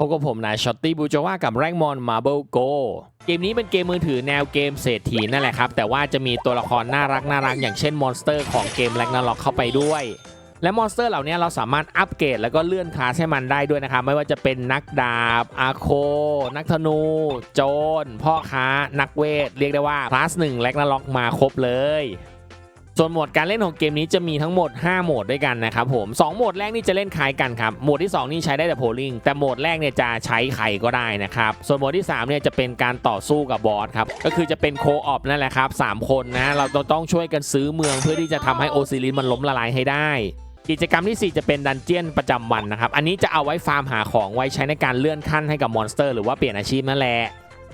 พบกับผมนายช็อตตี้บูจว่ากับแรงมอนมา r บ l โกเกมนี้เป็นเกมมือถือแนวเกมเศรษฐีนั่นแหละครับ แต่ว่าจะมีตัวละครน่ารักน่ารักอย่างเช่นมอนสเตอร์ของเกมแร็กนาล็อกเข้าไปด้วย และมอนสเตอร์เหล่านี้เราสามารถอัปเกรดแล้วก็เลื่อนคลาสให้มันได้ด้วยนะครับ ไม่ว่าจะเป็นนักดาบ อาโค นักธนู โจร พ่อค้า นักเวท เรียกได้ว่าคลาสหนึ่งแร็กนาล็อกมาครบเลย ส่วนโหมดการเล่นของเกมนี้จะมีทั้งหมด 5 โหมดด้วยกันนะครับผม2โหมดแรกนี่จะเล่นคล้ายกันครับ โหมดที่ 2 นี่ใช้ได้แต่โพลิงแต่โหมดแรกเนี่ยจะใช้ใครก็ได้นะครับ ส่วนโหมดที่3เนี่ยจะเป็นการต่อสู้กับบอสครับ ก็คือจะเป็นโคออปนั่นแหละครับ 3 คนนะ เราต้องช่วยกันซื้อเมืองเพื่อที่จะทำให้โอซิลิสมันล้มละลายให้ได้กิจกรรมทีสี่4 จะเป็นดันเจียนประจำวันนะครับ อันนี้จะเอาไว้ฟาร์มหาของไว้ใช้ในการเลื่อนขั้นให้กับมอนสเตอร์ หรือว่าเปลี่ยนอาชีพนั่นแหละ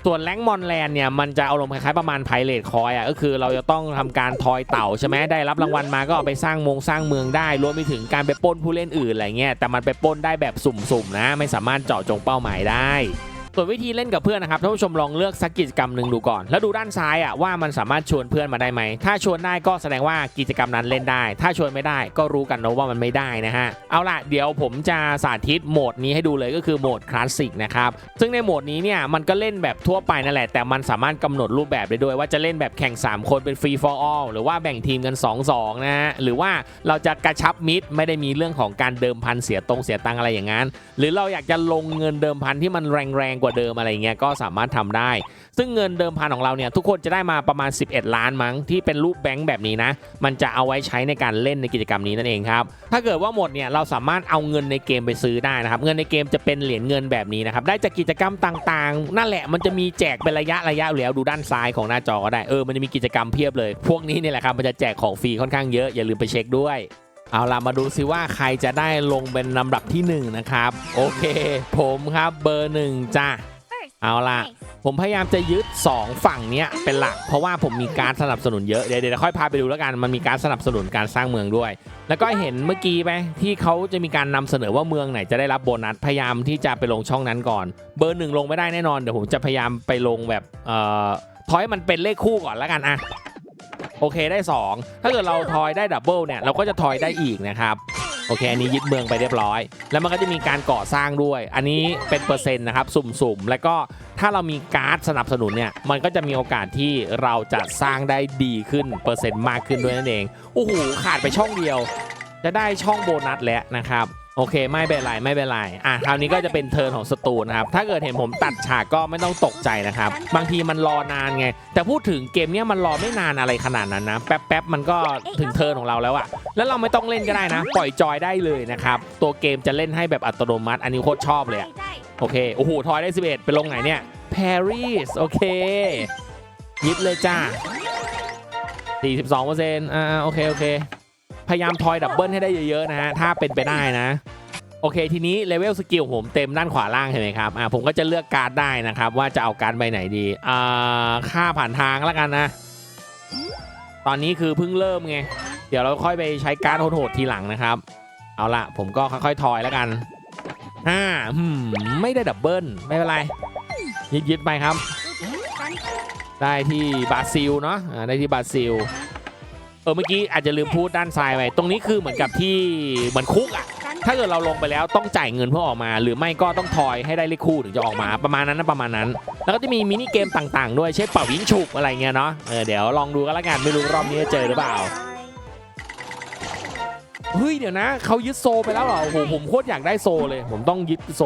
ส่วนแรงมอนแลนเนี่ยมันจะเอารมณ์คล้ายๆประมาณไพเรตคอยอะก็คือเราจะต้องทำการทอยเต่าใช่ไหมได้รับรางวัลมาก็เอาไปสร้างมงสร้างเมืองได้รวมไปถึงการไปป้นผู้เล่นอื่นอะไรเงี้ยแต่มันไปป้นได้แบบสุ่มๆนะ ไม่สามารถเจาะจงเป้าหมายได้ ส่วนวิธีเล่นกับเพื่อนนะครับท่านผู้ชมลองเลือกสักกิจกรรมหนึ่งดูก่อน แล้วดูด้านซ้ายอะว่ามันสามารถชวนเพื่อนมาได้ไหม ถ้าชวนได้ก็แสดงว่ากิจกรรมนั้นเล่นได้ ถ้าชวนไม่ได้ก็รู้กันนะว่ามันไม่ได้นะฮะ เอาล่ะเดี๋ยวผมจะสาธิตโหมดนี้ให้ดูเลยก็คือโหมดคลาสสิกนะครับ ซึ่งในโหมดนี้เนี่ยมันก็เล่นแบบทั่วไปนั่นแหละ แต่มันสามารถกำหนดรูปแบบได้ด้วยว่าจะเล่นแบบแข่ง 3 คนเป็นฟรี for all หรือว่าแบ่งทีมกัน 2-2 นะฮะ หรือว่าเราจะกระชับมิตรไม่ได้มีเรื่องของการเดิมพันเสียตรงเสียตังอะไรอย่างนั้น หรือเราอยากจะลงเงินเดิมพันที่มันแรงๆกว่าเดิมอะไรเงี้ยก็สามารถทำได้ ซึ่งเงินเดิมพันของเราเนี่ยทุกคนจะได้มาประมาณ 11 ล้านมั้งที่เป็นรูปแบงค์แบบนี้นะ มันจะเอาไว้ใช้ในการเล่นในกิจกรรมนี้นั่นเองครับถ้าเกิดว่าหมดเนี่ยเราสามารถเอาเงินในเกมไปซื้อได้นะครับเงินในเกมจะเป็นเหรียญเงินแบบนี้นะครับได้จากกิจกรรมต่างๆ นั่นแหละมันจะมีแจกเป็นระยะระยะอยู่แล้วดูด้านซ้ายของหน้าจอก็ได้เออมันจะมีกิจกรรมเพียบเลย พวกนี้เนี่ยแหละครับมันจะแจกของฟรีค่อนข้างเยอะอย่าลืมไปเช็คด้วย เอาล่ะมาดูซิว่าใครจะได้ลงเป็นลำดับที่หนึ่งนะครับ โอเค ผมครับเบอร์หนึ่งจ้ะเอาล่ะ ผมพยายามจะยึด 2 ฝั่งเนี้ยเป็นหลัก เพราะว่าผมมีการสนับสนุนเยอะ เดี๋ยวเดี๋ยวค่อยพาไปดูแล้วกัน มันมีการสนับสนุนการสร้างเมืองด้วย แล้วก็เห็นเมื่อกี้ไหมที่เขาจะมีการนำเสนอว่าเมืองไหนจะได้รับโบนัส พยายามที่จะไปลงช่องนั้นก่อน เบอร์หนึ่งลงไม่ได้แน่นอน เดี๋ยวผมจะพยายามไปลงแบบเอ่อทอยให้มันเป็นเลขคู่ก่อนแล้วกันอะ โอเคได้ 2 ถ้าเกิดเราทอยได้ดับเบิลเนี่ยเราก็จะทอยได้อีกนะครับโอเคอันนี้ยึดเมืองไปเรียบร้อย แล้วมันก็จะมีการก่อสร้างด้วย อันนี้เป็นเปอร์เซ็นต์นะครับสุ่มๆ แล้วก็ถ้าเรามีการ์ดสนับสนุนเนี่ยมันก็จะมีโอกาสที่เราจะสร้างได้ดีขึ้นเปอร์เซ็นต์มากขึ้นด้วยนั่นเองโอ้โหขาดไปช่องเดียว จะได้ช่องโบนัสแล้วนะครับ โอเคไม่เป็นไรไม่เป็นไรอะคราวนี้ก็จะเป็นเทิร์นของสตูนะครับถ้าเกิดเห็นผมตัดฉากก็ไม่ต้องตกใจนะครับ บางทีมันรอนานไง แต่พูดถึงเกมเนี้ยมันรอไม่นานอะไรขนาดนั้นนะแป๊บๆมันก็ถึงเทิร์นของเราแล้วอะแล้วเราไม่ต้องเล่นก็ได้นะ ปล่อยจอยได้เลยนะครับตัวเกมจะเล่นให้แบบอัตโนมัติ อันนี้โคตรชอบเลยอะโอเคโอ้โหทอยได้ 11ไปลงไหนเนี่ยปารีสโอเคยึดเลยจ้า42เปอร์เซนอ่าโอเค โอเค พยายามทอยดับเบิลให้ได้เยอะๆนะฮะถ้าเป็นไปได้นะ โอเคทีนี้เลเวลสกิลผมเต็มด้านขวาล่างเห็นไหมครับอ่าผมก็จะเลือกการ์ดได้นะครับ ว่าจะเอาการ์ดใบไหนดีอ่าค่าผ่านทางแล้วกันนะ ตอนนี้คือเพิ่งเริ่มไงเดี๋ยวเราค่อยไปใช้การ์ดโหดๆทีหลังนะครับ เอาละผมก็ค่อยๆทอยแล้วกันห้าไม่ได้ดับเบิลไม่เป็นไรยึดยึดไปครับ ได้ที่บราซิลเนาะอ่าได้ที่บราซิล เออเมื่อกี้อาจจะลืมพูดด้านซ้ายไปตรงนี้คือเหมือนกับที่เหมือนคุกอะ่ะถ้าเกิดเราลงไปแล้วต้องจ่ายเงินเพื่อออกมา หรือไม่ก็ต้องทอยให้ได้เลขคู่ถึงจะออกมาประมาณนั้นนะประมาณนั้น แล้วก็จะมีมินิเกมต่างๆ ด้วยเช่นเป่ายิงฉุกอะไรเงี้ยเนาะเออเดี๋ยวลองดูกันละกันไม่รู้รอบนี้จะเจอหรือเปล่าเฮ้ยเดี๋ยวนะเขายึดโซไปแล้วเหรอโอ้โหผมโคตรอยากได้โซเลย ผมต้องยึดโซ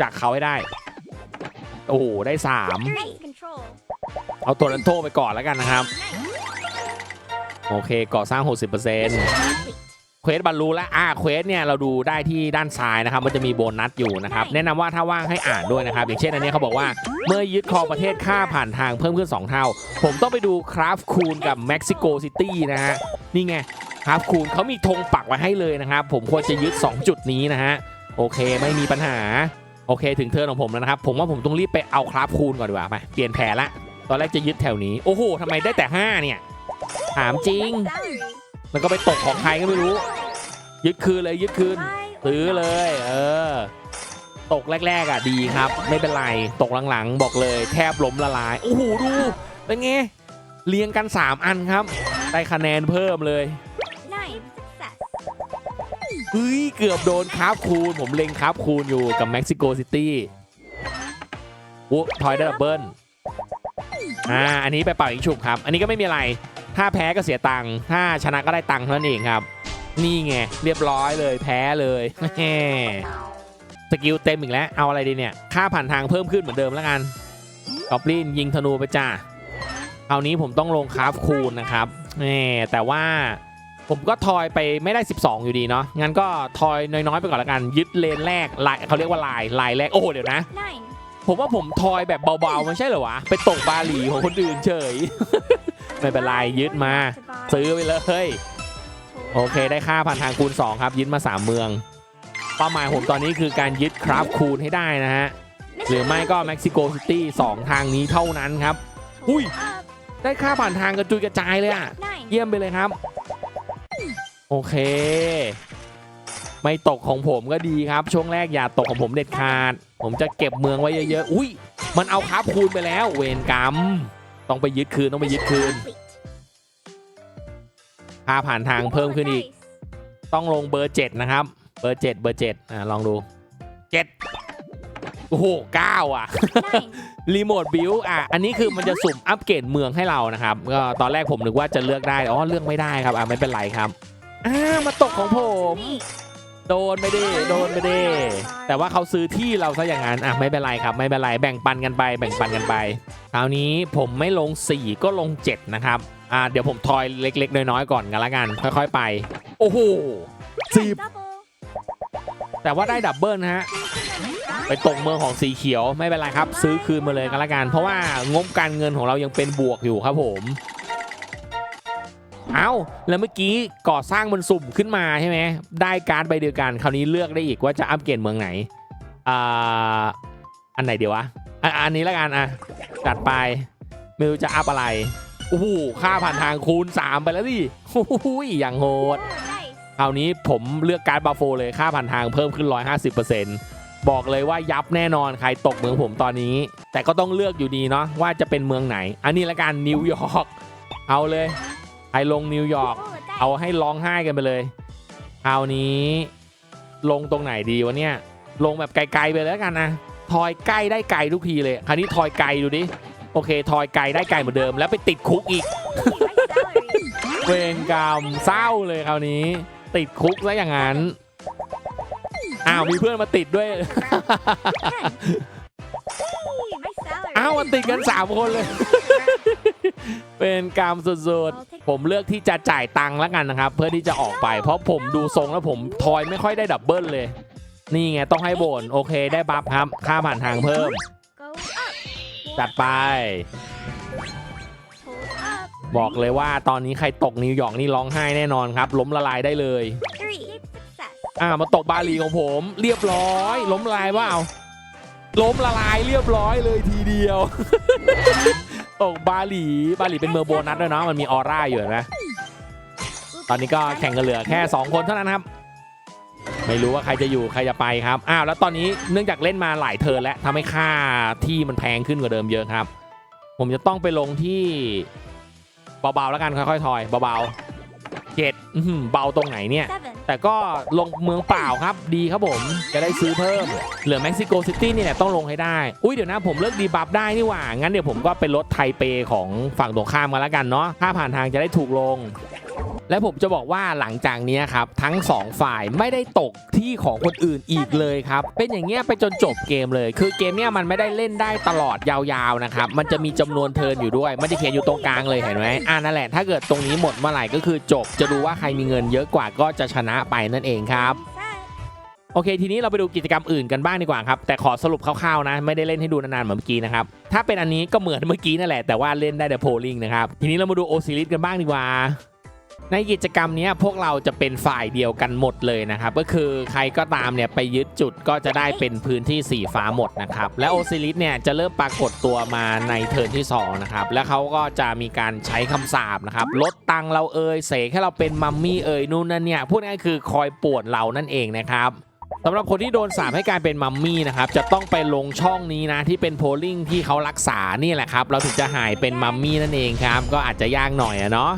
จากเขาให้ได้โอ้โหได้สามเอาตัวนันโทไปก่อนแล้วกันนะครับ โอเคก่อสร้าง 60%เควสบรรลุแล้วอ่าเควสเนี่ยเราดูได้ที่ด้านซ้ายนะครับมันจะมีโบนัสอยู่นะครับแนะนำว่าถ้าว่างให้อ่านด้วยนะครับ อย่างเช่นอันนี้เขาบอกว่าเมื่อยึดครองประเทศค่าผ่านทางเพิ่มขึ้น 2 เท่า ผมต้องไปดูคราฟคูนกับเม็กซิโกซิตี้นะฮะนี่ไงคราฟคูนเขามีธงปักไว้ให้เลยนะครับ ผมควรจะยึด 2 จุดนี้นะฮะโอเคไม่มีปัญหาโอเคถึงเทิร์นของผมแล้วนะครับ ผมว่าผมต้องรีบไปเอาคราฟคูนก่อนดีกว่าไปเปลี่ยนแผนละตอนแรกจะยึดแถวนี้โอ้โหทำไมได้แต่ 5 เนี่ย ถามจริง มันก็ไปตกของใครก็ไม่รู้ ยึดคืนเลยยึดคืนซื้อเลย เออ ตกแรกๆอะดีครับ ไม่เป็นไรตกหลังๆ บอกเลย แทบล้มละลายโอ้โหดูเป็นไงเรียงกัน 3 อันครับ ได้คะแนนเพิ่มเลยเฮ้ยเกือบโดนคราฟคูณ ผมเล็งคราฟคูณอยู่กับเม็กซิโกซิตี้อุ๊ทอยได้ดับเบิลอ่าอันนี้ไปเป่าอีกฉุบครับ อันนี้ก็ไม่มีอะไร ถ้าแพ้ก็เสียตังค์ถ้าชนะก็ได้ตังค์เท่านั้นเองครับ นี่ไงเรียบร้อยเลยแพ้เลยสกิลเต็มอีกแล้วเอาอะไรดีเนี่ยค่าผ่านทางเพิ่มขึ้นเหมือนเดิมแล้วกันกอบลินยิงธนูไปจ้าคราวนี้ผมต้องลงคราฟคูณนะครับแหมแต่ว่าผมก็ทอยไปไม่ได้ 12 อยู่ดีเนาะงั้นก็ทอยน้อยๆไปก่อนละกัน ยึดเลนแรกลายเขาเรียกว่าลายลายแรกโอ้โหเดี๋ยวนะ Nine. ผมว่าผมทอยแบบเบาๆไม่ใช่เหรอวะไปตกบาหลีของคนอื่นเฉย ไม่เป็นไรยึดมา ซื้อไปเลย โอเคได้ค่าผ่านทางคูณ 2 ครับ ยึดมา 3 เมืองเป้าหมายผมตอนนี้คือการยึดคราฟคูณให้ได้นะฮะ หรือไม่ก็เม็กซิโกซิตี้2ทางนี้เท่านั้นครับ Ui. Up. ได้ค่าผ่านทางกระจุยกระจายเลยอะเยี่ยมไปเลยครับ โอเค ไม่ตกของผมก็ดีครับ ช่วงแรกอย่าตกของผมเด็ดขาด ผมจะเก็บเมืองไว้เยอะๆอุ้ย มันเอาคราฟคูณไปแล้ว เวรกรรม ต้องไปยึดคืนต้องไปยึดคืนค่าผ่านทางเพิ่มขึ้นอีก ต้องลงเบอร์7นะครับ เบอร์7เบอร์7อ่าลองดู7โอ้โห9อะ Nine. รีโมทบิวอะ อันนี้คือมันจะสุ่มอัปเกรดเมืองให้เรานะครับ ก็ตอนแรกผมนึกว่าจะเลือกได้ อ๋อ เลือกไม่ได้ครับ อะไม่เป็นไรครับ อ่า มาตกของผม Me. โดนไม่ได้โดนไม่ได้แต่ว่าเขาซื้อที่เราซะอย่างนั้นอะไม่เป็นไรครับ ไม่เป็นไรแบ่งปันกันไป แบ่งปันกันไปคราวนี้ผมไม่ลง 4 ก็ลง 7 นะครับอ่าเดี๋ยวผมทอยเล็ก ๆ น้อยๆก่อนกันละกัน ค่อย ๆ ไป โอ้โหสิบ Double. แต่ว่าได้ดับเบิลนะฮะไปตกเมืองของสีเขียวไม่เป็นไรครับ ซื้อคืนมาเลยกันละกัน เพราะว่างบการเงินของเรายังเป็นบวกอยู่ครับผม เอาแล้วเมื่อกี้ก่อสร้างมันสุ่มขึ้นมาใช่ไหมได้การ์ดใบเดียวกัน คราวนี้เลือกได้อีกว่าจะอัปเกรดเมืองไหนอ่าอันไหนเดียววะอะอันนี้ละกันอะจัดไปไม่รู้จะอัพอะไรโอ้โหค่าผ่านทางคูณ 3 ไปแล้วดิโอ้โหอย่างโหดคราวนี้ผมเลือกการบาโฟเลยค่าผ่านทางเพิ่มขึ้น 150%บอกเลยว่ายับแน่นอนใครตกเมืองผมตอนนี้ แต่ก็ต้องเลือกอยู่ดีเนาะว่าจะเป็นเมืองไหน อันนี้ละกันนิวยอร์กเอาเลย ใครลงนิวยอร์ก Roll a dice. เอาให้ร้องไห้กันไปเลยคราวนี้ ลงตรงไหนดีวะเนี่ย ลงแบบไกลๆไปเลยแล้วกันนะทอยใกล้ได้ไกลทุกทีเลยคราวนี้ทอยไกลดูดิโอเค ทอยไกลได้ไกลเหมือนเดิม แล้วไปติดคุกอีก My salary. เวรกรรมเศร้าเลยคราวนี้ ติดคุกซะอย่างนั้นอ้าวมีเพื่อนมาติดด้วย Ten. Hey, my salary. อ้าวมันติดกัน3คนเลย เป็นกรรมสุด I'll take ๆผมเลือกที่จะจ่ายตังค์แล้วกันนะครับ เพื่อที่จะออกไป เพราะผมดูทรงแล้วผมทอยไม่ค่อยได้ดับเบิลเลย นี่ไงต้องให้โบนโอเคได้บัฟครับ ค่าผ่านทางเพิ่ม Go up. จัดไป Hold up. บอกเลยว่าตอนนี้ใครตกนิวยอร์กนี่ร้องไห้แน่นอนครับ ล้มละลายได้เลย Three. Success. อ่ามาตกบาหลีของผม เรียบร้อย ล้มละลายว่าเอาล้มละลายเรียบร้อยเลยทีเดียว ตกบาหลี บาหลีเป็นเมืองโบนัสด้วยเนาะมันมีออร่าอยู่เห็นไหมตอนนี้ก็แข่งกันเหลือแค่ 2 คนเท่านั้นครับ ไม่รู้ว่าใครจะอยู่ใครจะไปครับอ้าวแล้วตอนนี้เนื่องจากเล่นมาหลายเทิร์นแล้วทำให้ค่าที่มันแพงขึ้นกว่าเดิมเยอะครับ ผมจะต้องไปลงที่เบาๆแล้วกันค่อยๆทอยเบาๆ เจ็ดอื้อหือเบาตรงไหนเนี่ย Seven. แต่ก็ลงเมืองเปล่าครับดีครับผมจะได้ซื้อเพิ่ม เหลือเม็กซิโกซิตี้นี่แหละต้องลงให้ได้ อุ้ยเดี๋ยวนะผมเลิกดีบัฟได้นี่หว่า งั้นเดี๋ยวผมก็ไปลดไทเปของฝั่งตรงข้ามกันแล้วกันเนาะค่าผ่านทางจะได้ถูกลง และผมจะบอกว่าหลังจากนี้ครับทั้ง 2 ฝ่ายไม่ได้ตกที่ของคนอื่นอีกเลยครับเป็นอย่างเงี้ยไปจนจบเกมเลย คือเกมเนี้ยมันไม่ได้เล่นได้ตลอดยาวๆนะครับมันจะมีจำนวนเทิร์นอยู่ด้วย มันจะเขียนอยู่ตรงกลางเลยเห็นไหมอ่านั่นแหละถ้าเกิดตรงนี้หมดเมื่อไหร่ก็คือจบจะดูว่าใครมีเงินเยอะกว่าก็จะชนะไปนั่นเองครับโอเค ทีนี้เราไปดูกิจกรรมอื่นกันบ้างดีกว่าครับ แต่ขอสรุปคร่าวๆนะ ไม่ได้เล่นให้ดูนานๆเหมือนเมื่อกี้นะครับ ถ้าเป็นอันนี้ก็เหมือนเมื่อกี้นั่นแหละแต่ว่าเล่นได้แต่โพลิงนะครับ ทีนี้เรามาดูโอซิลิสกันบ้างดีกว่า ในกิจกรรมนี้พวกเราจะเป็นฝ่ายเดียวกันหมดเลยนะครับ ก็คือใครก็ตามเนี่ยไปยึดจุดก็จะได้เป็นพื้นที่สีฟ้าหมดนะครับ และโอซิลิสเนี่ยจะเริ่มปรากฏตัวมาในเทิร์นที่สองนะครับ แล้วเขาก็จะมีการใช้คำสาปนะครับลดตังเราเอ่ยเสกให้เราเป็นมัมมี่เอ่ยนู่นนั่นเนี่ยพูดง่ายคือคอยป่วนเรานั่นเองนะครับสำหรับคนที่โดนสาปให้กลายเป็นมัมมี่นะครับจะต้องไปลงช่องนี้นะที่เป็นโพลิงที่เขารักษานี่แหละครับเราถึงจะหายเป็นมัมมี่นั่นเองครับก็อาจจะยากหน่อยอะเนาะ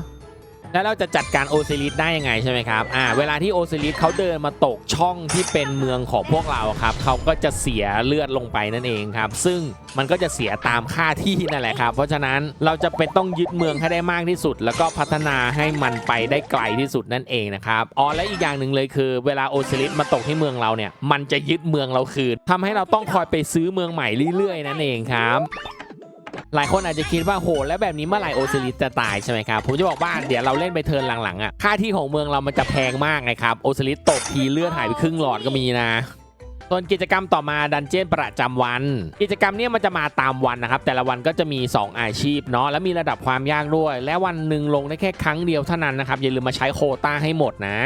แล้วเราจะจัดการโอซิลิสได้ยังไงใช่ไหมครับ อ่า เวลาที่โอซิลิสเขาเดินมาตกช่องที่เป็นเมืองของพวกเราครับ เขาก็จะเสียเลือดลงไปนั่นเองครับ ซึ่งมันก็จะเสียตามค่าที่นั่นแหละครับ เพราะฉะนั้นเราจะเป็นต้องยึดเมืองให้ได้มากที่สุด แล้วก็พัฒนาให้มันไปได้ไกลที่สุดนั่นเองนะครับ อ๋อ และอีกอย่างหนึ่งเลยคือ เวลาโอซิลิสมาตกที่เมืองเราเนี่ย มันจะยึดเมืองเราคืนทำให้เราต้องคอยไปซื้อเมืองใหม่เรื่อยๆ นั่นเองครับ หลายคนอาจจะคิดว่าโหแล้วแบบนี้เมื่อไหร่โอซิลิสจะตายใช่ไหมครับผมจะบอกว่าเดี๋ยวเราเล่นไปเทิร์นหลังๆอะค่าที่ของเมืองเรามันจะแพงมากไงครับโอซิลิสตกทีเลือดหายไปครึ่งหลอดก็มีนะส่วนกิจกรรมต่อมาดันเจียนประจำวัน กิจกรรมเนี้มันจะมาตามวันนะครับ แต่ละวันก็จะมี 2 อาชีพเนาะและมีระดับความยากด้วย และวันหนึ่งลงได้แค่ครั้งเดียวเท่านั้นนะครับอย่าลืมมาใช้โคต้าให้หมดนะ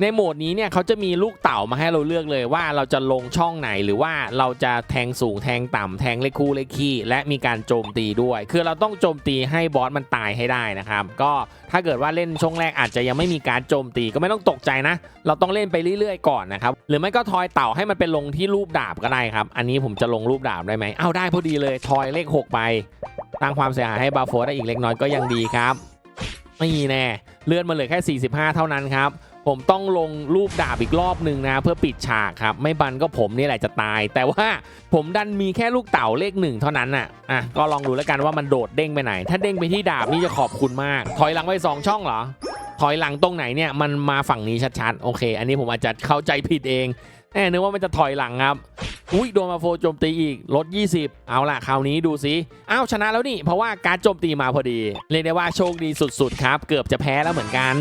ในโหมดนี้เนี่ยเขาจะมีลูกเต่ามาให้เราเลือกเลยว่าเราจะลงช่องไหนหรือว่าเราจะแทงสูงแทงต่ำแทงเลขคู่เลขคี่และมีการโจมตีด้วย คือเราต้องโจมตีให้บอสมันตายให้ได้นะครับ ก็ถ้าเกิดว่าเล่นช่วงแรกอาจจะยังไม่มีการโจมตีก็ไม่ต้องตกใจนะ เราต้องเล่นไปเรื่อยๆก่อนนะครับ หรือไม่ก็ทอยเต่าให้มันเป็นลงที่รูปดาบก็ได้ครับ อันนี้ผมจะลงรูปดาบได้ไหมเอาได้พอดีเลยทอยเลข 6 ไปตั้งความเสียหายให้บาโฟได้อีกเล็กน้อยก็ยังดีครับไม่แน่เลื่อนมาเหลือแค่ 45 เท่านั้นครับ ผมต้องลงรูปดาบอีกรอบหนึ่งนะ เพื่อปิดฉากครับ ไม่บันก็ผมนี่แหละจะตาย แต่ว่าผมดันมีแค่ลูกเต่าเลขหนึ่งเท่านั้นน่ะอะก็ลองดูแล้วกันว่ามันโดดเด้งไปไหน ถ้าเด้งไปที่ดาบนี่จะขอบคุณมาก ถอยหลังไปสองช่องเหรอ ถอยหลังตรงไหนเนี่ยมันมาฝั่งนี้ชัดๆโอเค อันนี้ผมอาจจะเข้าใจผิดเองแน่นึกว่ามันจะถอยหลังครับอุ้ยโดนมาโฟโจมตีอีกลด 20 เอาล่ะคราวนี้ดูสิอ้าวชนะแล้วนี่ เพราะว่าการโจมตีมาพอดี เรียกได้ว่าโชคดีสุดๆครับ เกือบจะแพ้แล้วเหมือนกัน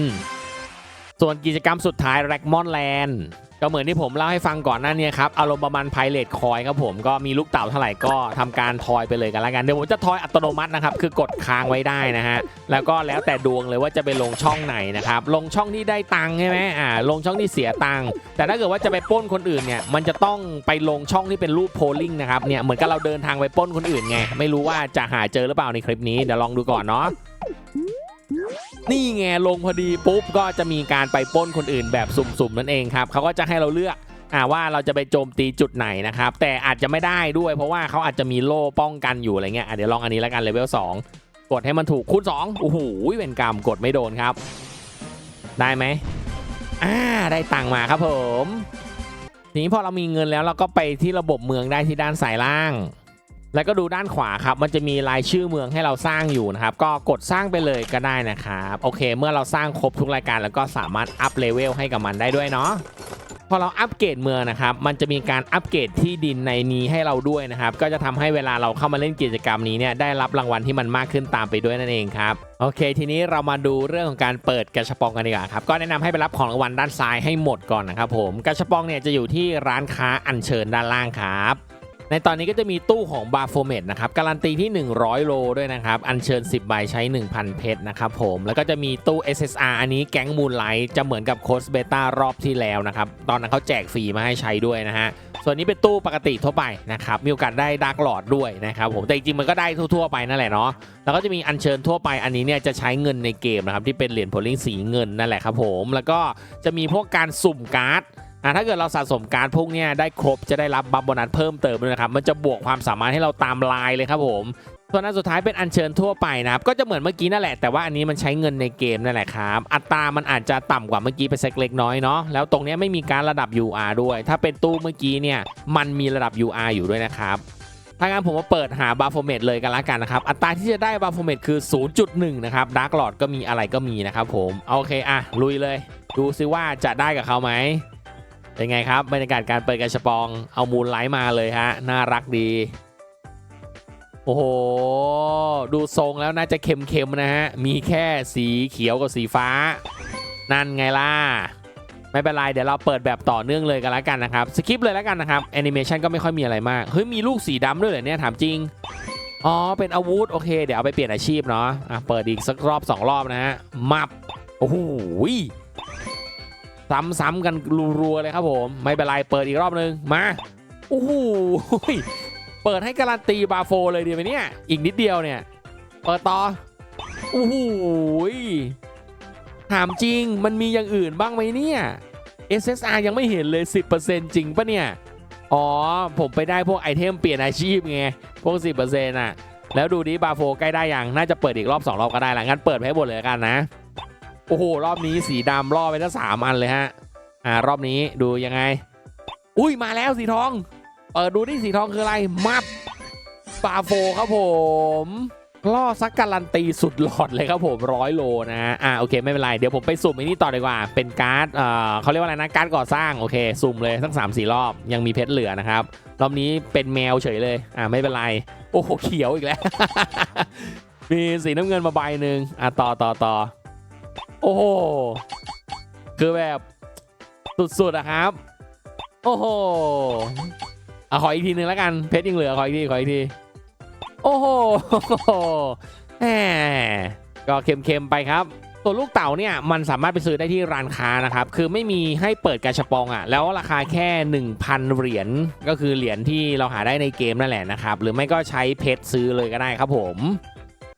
ส่วนกิจกรรมสุดท้ายแร็กมอนแลนด์ก็เหมือนที่ผมเล่าให้ฟังก่อนหน้านี้ครับ อารมณ์ประมาณไพเรตคอยครับผมก็มีลูกเต่าเท่าไหร่ก็ทำการทอยไปเลยกันละกัน เดี๋ยวผมจะทอยอัตโนมัตินะครับ คือกดค้างไว้ได้นะฮะ แล้วก็แล้วแต่ดวงเลยว่าจะไปลงช่องไหนนะครับ ลงช่องที่ได้ตังค์ใช่ไหมอ่าลงช่องที่เสียตังค์แต่ถ้าเกิดว่าจะไปป้นคนอื่นเนี่ยมันจะต้องไปลงช่องที่เป็นรูปโพลิงนะครับเนี่ยเหมือนกับเราเดินทางไปป้นคนอื่นไงไม่รู้ว่าจะหาเจอหรือเปล่าในคลิปนี้เดี๋ยวลองดูก่อนเนาะ นี่ไงลงพอดีปุ๊บก็จะมีการไปป้นคนอื่นแบบสุ่มๆนั่นเองครับเขาก็จะให้เราเลือกอ่าว่าเราจะไปโจมตีจุดไหนนะครับ แต่อาจจะไม่ได้ด้วย เพราะว่าเขาอาจจะมีโล่ป้องกันอยู่อะไรเงี้ยเดี๋ยวลองอันนี้แล้วกันเลเวล2กดให้มันถูกคูณ2โอ้โหเป็นกรรมกดไม่โดนครับ ได้ไหมอ่าได้ตังมาครับผมทีนี้พอเรามีเงินแล้วเราก็ไปที่ระบบเมืองได้ที่ด้านซ้ายล่าง แล้วก็ดูด้านขวาครับมันจะมีรายชื่อเมืองให้เราสร้างอยู่นะครับก็กดสร้างไปเลยก็ได้นะครับโอเค เมื่อเราสร้างครบทุกรายการแล้วก็สามารถอัพเลเวลให้กับมันได้ด้วยเนาะพอเราอัปเกรดเมืองนะครับ มันจะมีการอัปเกรดที่ดินในนี้ให้เราด้วยนะครับ ก็จะทำให้เวลาเราเข้ามาเล่นกิจกรรมนี้เนี่ยได้รับรางวัลที่มันมากขึ้นตามไปด้วยนั่นเองครับ โอเค ทีนี้เรามาดูเรื่องของการเปิดกระชบปองกันดีกว่าครับ ก็แนะนำให้ไปรับของรางวัลด้านซ้ายให้หมดก่อนนะครับผม กระชบปองเนี่ยจะอยู่ที่ร้านค้าอัญเชิญด้านล่างครับ ในตอนนี้ก็จะมีตู้ของบาโฟเมดนะครับการันตีที่ 100 โลด้วยนะครับ อัญเชิญ 10 ใบใช้ 1,000 เพชรนะครับผม แล้วก็จะมีตู้ SSR อันนี้แก๊งมูลไลท์จะเหมือนกับโคสเบต้ารอบที่แล้วนะครับ ตอนนั้นเขาแจกฟรีมาให้ใช้ด้วยนะฮะ ส่วนนี้เป็นตู้ปกติทั่วไปนะครับ มีโอกาสได้ดาร์กหลอดด้วยนะครับผม แต่จริงมันก็ได้ทั่วๆไปนั่นแหละเนาะ แล้วก็จะมีอัญเชิญทั่วไป อันนี้เนี่ยจะใช้เงินในเกมนะครับที่เป็นเหรียญโพลิงสีเงินนั่นแหละครับผม แล้วก็จะมีพวกการสุ่มการ์ด อะถ้าเกิดเราสะสมการพวกเนี้ยได้ครบจะได้รับบัฟโบนัสเพิ่มเติมด้วยนะครับ มันจะบวกความสามารถให้เราตามลายเลยครับผมส่วนอันสุดท้ายเป็นอัญเชิญทั่วไปนะครับ ก็จะเหมือนเมื่อกี้นั่นแหละ แต่ว่าอันนี้มันใช้เงินในเกมนั่นแหละครับ อัตรามันอาจจะต่ำกว่าเมื่อกี้ไปสักเล็กน้อยเนาะ แล้วตรงนี้ไม่มีการระดับ UR ด้วย ถ้าเป็นตู้เมื่อกี้เนี่ย มันมีระดับ UR อยู่ด้วยนะครับถ้างั้นผมมาเปิดหาบาโฟเมตเลยกันละกันนะครับ อัตราที่จะได้บาโฟเมตคือ 0.1 นะครับดาร์กหลอดก็มีอะไรก็มีนะครับผม โอเค อะ ลุยเลย ดูซิว่าจะได้กับเขาไหม เป็นไงครับบรรยากาศการเปิดกระชปองเอามูลไลท์มาเลยฮะน่ารักดี โอ้โห ดูทรงแล้วน่าจะเค็มๆนะฮะ มีแค่สีเขียวกับสีฟ้า นั่นไงล่ะ ไม่เป็นไรเดี๋ยวเราเปิดแบบต่อเนื่องเลยกันแล้วกันนะครับสคิปเลยแล้วกันนะครับแอนิเมชันก็ไม่ค่อยมีอะไรมาก เฮ้ย มีลูกสีดำด้วยเหรอเนี่ยถามจริง อ๋อ เป็นอาวุธ โอเค เดี๋ยวเอาไปเปลี่ยนอาชีพเนาะอะเปิดอีกสักรอบสองรอบนะฮะมับโอ้โห ซ้ำๆกันรัวๆเลยครับผม ไม่เป็นไรเปิดอีกรอบนึงมาโอ้โหเปิดให้การันตีบาโฟเลยดีไหมเนี่ย อีกนิดเดียวเนี่ย เปิดต่อโอ้โหถามจริงมันมีอย่างอื่นบ้างไหมเนี่ย SSR ยังไม่เห็นเลย 10%จริงปะเนี่ย อ๋อ ผมไปได้พวกไอเทมเปลี่ยนอาชีพไง พวก 10%อะ แล้วดูดิบาโฟใกล้ได้ยังน่าจะเปิดอีกรอบ 2 รอบก็ได้ละงั้นเปิดให้หมดเลยกันนะ โอ้โห รอบนี้สีดำล่อไปทั้งสามอันเลยฮะ อ่ารอบนี้ดูยังไง อุ้ยมาแล้วสีทอง เปิดดูที่สีทองคืออะไร มับปาโฟครับผมล่อซักการันตีสุดหลอดเลยครับผมร้อยโลนะฮะอ่าโอเคไม่เป็นไร เดี๋ยวผมไปสุ่มอ้นี่ต่อดีกว่า เป็นการ์ดเอ่อเขาเรียกว่าอะไรนะการ์ดก่อสร้างโอเค สุ่มเลยทั้งสามสี่รอบยังมีเพชรเหลือนะครับ รอบนี้เป็นแมวเฉยเลยอ่าไม่เป็นไร โอ้โหเขียวอีกแล้ว มีสีน้ำเงินมาใบหนึ่งอะต่อต่อต่อ โอ้โห คือแบบสุดๆอะครับ โอ้โหอะขออีกทีหนึ่งแล้วกัน เพชรยังเหลือขออีกทีขออีกที โอ้โหแหมก็เค็มๆไปครับ ตัวลูกเต่าเนี่ยมันสามารถไปซื้อได้ที่ร้านค้านะครับ คือไม่มีให้เปิดกาชปองอะ่ะ แล้วราคาแค่ 1,000 เหรียญ ก็คือเหรียญที่เราหาได้ในเกมนั่นแหละนะครับ หรือไม่ก็ใช้เพชรซื้อเลยก็ได้ครับผม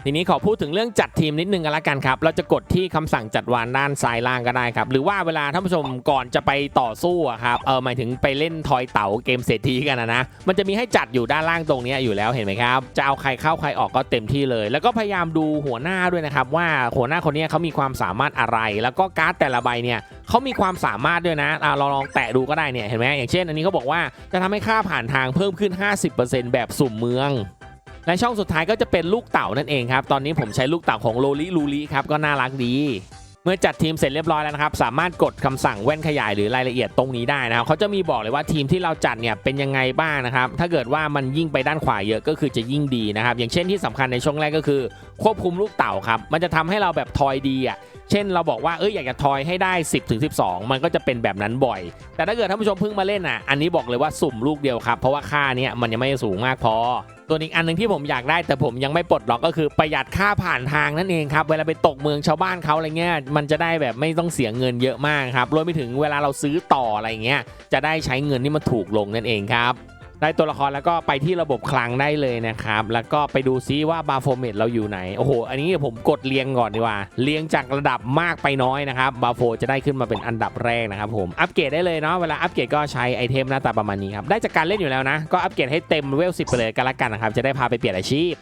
ทีนี้ขอพูดถึงเรื่องจัดทีมนิดนึงกันละกันครับ เราจะกดที่คำสั่งจัดวางด้านซ้ายล่างก็ได้ครับ หรือว่าเวลาท่านผู้ชมก่อนจะไปต่อสู้ครับเออหมายถึงไปเล่นทอยเต๋าเกมเศรษฐีกันนะนะมันจะมีให้จัดอยู่ด้านล่างตรงนี้อยู่แล้วเห็นไหมครับจะเอาใครเข้าใครออกก็เต็มที่เลย แล้วก็พยายามดูหัวหน้าด้วยนะครับว่าหัวหน้าคนนี้เขามีความสามารถอะไร แล้วก็การ์ดแต่ละใบเนี่ยเขามีความสามารถด้วยนะอะเราลองแตะดูก็ได้เนี่ยเห็นไหมอย่างเช่น อันนี้เขาบอกว่าจะทำให้ค่าผ่านทางเพิ่มขึ้น 50%แบบสุ่มเมือง และช่องสุดท้ายก็จะเป็นลูกเต่านั่นเองครับ ตอนนี้ผมใช้ลูกเต่าของโลลิลูลิครับก็น่ารักดี เมื่อจัดทีมเสร็จเรียบร้อยแล้วนะครับ สามารถกดคำสั่งแว่นขยายหรือรายละเอียดตรงนี้ได้นะครับเขาจะมีบอกเลยว่าทีมที่เราจัดเนี่ยเป็นยังไงบ้างนะครับ ถ้าเกิดว่ามันยิ่งไปด้านขวาเยอะก็คือจะยิ่งดีนะครับ อย่างเช่นที่สำคัญในช่วงแรกก็คือ ควบคุมลูกเต่าครับ มันจะทำให้เราแบบทอยดีอะเช่นเราบอกว่าเอ้ยอยากจะทอยให้ได้ 10ถึง12 มันก็จะเป็นแบบนั้นบ่อย แต่ถ้าเกิดท่านผู้ชมเพิ่งมาเล่นอะ อันนี้บอกเลยว่าสุ่มลูกเดียวครับ เพราะว่าค่าเนี้ยมันยังไม่สูงมากพอ ตัวนอีกอันหนึ่งที่ผมอยากได้แต่ผมยังไม่ปลดล็อกก็คือประหยัดค่าผ่านทางนั่นเองครับเวลาไปตกเมืองชาวบ้านเขาอะไรเงี้ยมันจะได้แบบไม่ต้องเสียเงินเยอะมากครับรวมไปถึงเวลาเราซื้อต่ออะไรเงี้ยจะได้ใช้เงินที่มันถูกลงนั่นเองครับ ได้ตัวละครแล้วก็ไปที่ระบบคลังได้เลยนะครับ แล้วก็ไปดูซิว่าบาโฟเมตเราอยู่ไหน โอ้โห อันนี้ผมกดเรียงก่อนดีกว่า เรียงจากระดับมากไปน้อยนะครับ บาโฟจะได้ขึ้นมาเป็นอันดับแรกนะครับผม อัปเกรดได้เลยเนาะ เวลาอัปเกรดก็ใช้ไอเทมหน้าตาประมาณนี้ครับ ได้จากการเล่นอยู่แล้วนะ ก็อัปเกรดให้เต็มเลเวลสิไปเลยกันละกันนะครับ จะได้พาไปเปลี่ยนอาชีพ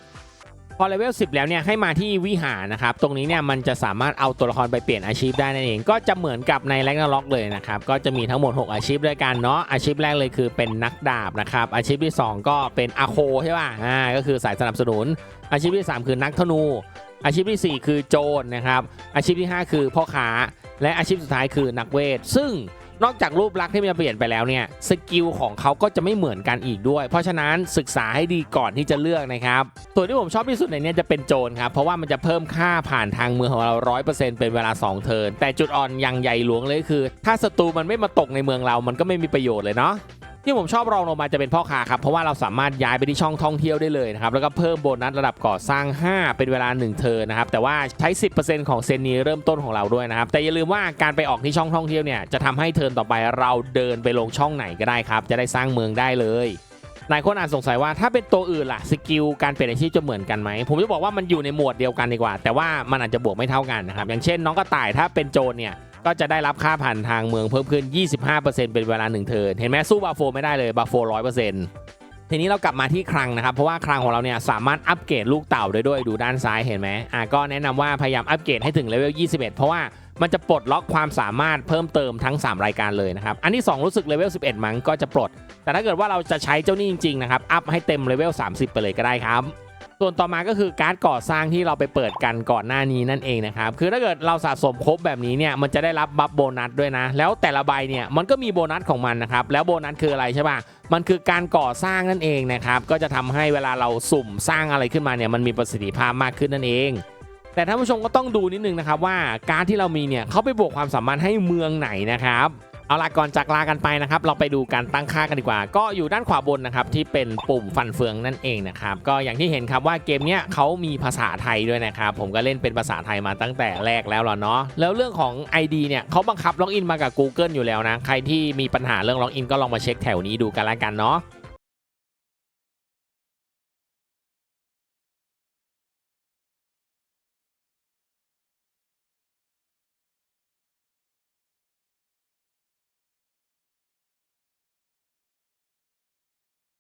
พอเลเวล10 แล้วเนี่ยให้มาที่วิหารนะครับ ตรงนี้เนี่ยมันจะสามารถเอาตัวละครไปเปลี่ยนอาชีพได้นั่นเอง ก็จะเหมือนกับในแรงนาล็อกเลยนะครับ ก็จะมีทั้งหมด 6 อาชีพด้วยกันเนาะอาชีพแรกเลยคือเป็นนักดาบนะครับ อาชีพที่ 2 ก็เป็นอาโคใช่ป่ะอ่าก็คือสายสนับสนุน อาชีพที่ 3 คือนักธนู อาชีพทีสี่4 คือโจรนะครับอาชีพที่ 5 คือพ่อค้าและอาชีพสุดท้ายคือนักเวทซึ่ง นอกจากรูปลักษณ์ที่มันจะเปลี่ยนไปแล้วเนี่ยสกิลของเขาก็จะไม่เหมือนกันอีกด้วย เพราะฉะนั้นศึกษาให้ดีก่อนที่จะเลือกนะครับตัวที่ผมชอบที่สุดในนี้จะเป็นโจรครับเพราะว่ามันจะเพิ่มค่าผ่านทางเมืองของเรา 100%เป็นเวลา 2 เทิร์นแต่จุดอ่อนอย่างใหญ่หลวงเลยคือ ถ้าศัตรูมันไม่มาตกในเมืองเรา มันก็ไม่มีประโยชน์เลยเนาะ ที่ผมชอบรองลงมาจะเป็นพ่อค้าครับเพราะว่าเราสามารถย้ายไปที่ช่องท่องเที่ยวได้เลยนะครับแล้วก็เพิ่มโบนัสระดับก่อสร้าง 5 เป็นเวลา 1 เทอร์นนะครับแต่ว่าใช้ 10%ของเซนนีเริ่มต้นของเราด้วยนะครับแต่อย่าลืมว่าการไปออกที่ช่องท่องเที่ยวเนี่ยจะทำให้เทิร์นต่อไปเราเดินไปลงช่องไหนก็ได้ครับจะได้สร้างเมืองได้เลยหลายคนอาจสงสัยว่าถ้าเป็นตัวอื่นล่ะสกิลการเปลี่ยนอาชีพจะเหมือนกันไหมผมจะบอกว่ามันอยู่ในหมวดเดียวกันดีกว่า แต่ว่ามันอาจจะบวกไม่เท่ากันนะครับอย่างเช่นน้องกระต่ายถ้าเป็นโจรเนี่ย ก็จะได้รับค่าผ่านทางเมืองเพิ่มขึ้น 25%เป็นเวลา1เทิร์นเห็นไหมสู้บาโฟไม่ได้เลยบาโฟ100%ทีนี้เรากลับมาที่คลังนะครับ เพราะว่าคลังของเราเนี่ยสามารถอัปเกรดลูกเต่าได้ด้วยดูด้านซ้ายเห็นไหมอะก็แนะนำว่าพยายามอัปเกรดให้ถึงเลเวล 21 เพราะว่ามันจะปลดล็อกความสามารถเพิ่มเติมทั้ง 3 รายการเลยนะครับ อันที่ 2 รู้สึกเลเวล 11 มั้งก็จะปลด แต่ถ้าเกิดว่าเราจะใช้เจ้านี่จริงๆนะครับ อัพให้เต็มเลเวล 30 ไปเลยก็ได้ครับ ส่วนต่อมาก็คือการ์ดก่อสร้างที่เราไปเปิดกันก่อนหน้านี้นั่นเองนะครับคือถ้าเกิดเราสะสมครบแบบนี้เนี่ยมันจะได้รับบัฟโบนัสด้วยนะ แล้วแต่ละใบเนี่ยมันก็มีโบนัสของมันนะครับแล้วโบนัสคืออะไรใช่ป่ะมันคือการก่อสร้างนั่นเองนะครับก็จะทำให้เวลาเราสุ่มสร้างอะไรขึ้นมาเนี่ยมันมีประสิทธิภาพมากขึ้นนั่นเองแต่ท่านผู้ชมก็ต้องดูนิดนึงนะครับว่าการที่เรามีเนี่ยเขาไปบวกความสามารถให้เมืองไหนนะครับ เอาละก่อนจากลากันไปนะครับ เราไปดูการตั้งค่ากันดีกว่า ก็อยู่ด้านขวาบนนะครับที่เป็นปุ่มฟันเฟืองนั่นเองนะครับก็อย่างที่เห็นครับว่าเกมเนี้ยเขามีภาษาไทยด้วยนะครับผมก็เล่นเป็นภาษาไทยมาตั้งแต่แรกแล้วล่ะเนาะแล้วเรื่องของ ID เนี่ยเขาบังคับล็อกอินมากับ Google อยู่แล้วนะใครที่มีปัญหาเรื่องล็อกอินก็ลองมาเช็คแถวนี้ดูกันละกันเนาะ